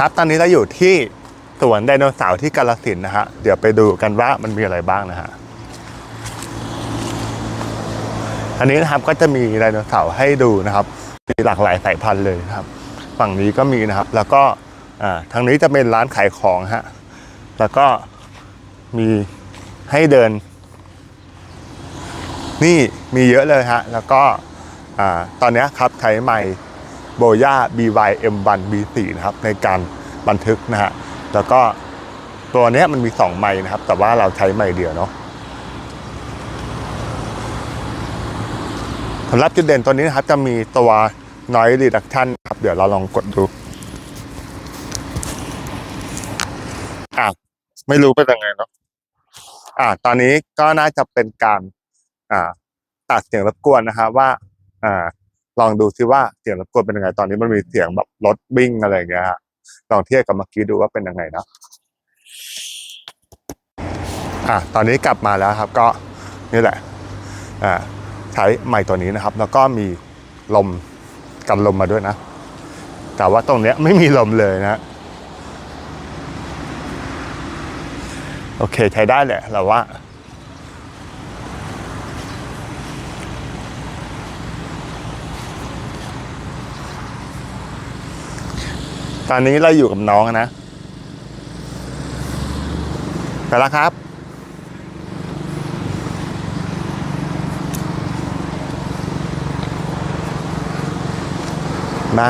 ครับตอนนี้เราอยู่ที่สวนไดโนเสาร์ที่กาลสินนะฮะ เดี๋ยวไปดูกันว่ามันมีอะไรบ้างนะฮะ อันนี้นะครับก็จะมีไดโนเสาร์ให้ดูนะครับมีหลากหลายสายพันธุ์เลยนะครับ ฝั่งนี้ก็มีนะครับ แล้วก็ทางนี้จะเป็นร้านขายของฮะ แล้วก็มีให้เดิน นี่มีเยอะเลยฮะ แล้วก็อตอนนี้ครับใช้ไมค์ โบย่า BY M1 B4 นะครับในการบันทึกนะฮะแล้วก็ตัวเนี้ยมันมี 2 ไมค์นะครับ แต่ว่าเราใช้ไมค์เดียวเนาะสำหรับจุดเด่นตัวนี้นะครับ จะมีตัว noise reduction ครับเดี๋ยวเราลองกดดูอะไม่รู้เป็นยังไงเนาะอ่า ตอนนี้ก็น่าจะเป็นการ อ่า ตัดเสียงรบกวนนะฮะว่า อ่า ลองดูซิว่าเสียงรบกวนเป็นยังไงตอนนี้มันมีเสียงแบบรถวิ่งอะไรอย่างเงี้ยฮะลองเทียบกับเมื่อกี้ดูว่าเป็นยังไงนะอ่าตอนนี้กลับมาแล้วครับก็นี่แหละอ่าใช้ไมค์ตัวนี้นะครับ แล้วก็มีลมกันลมมาด้วยนะ แต่ว่าตรงเนี้ยไม่มีลมเลยนะโอเคใช้ได้แหละเราว่า ตอนนี้เราอยู่กับน้องนะ ไปแล้วครับมา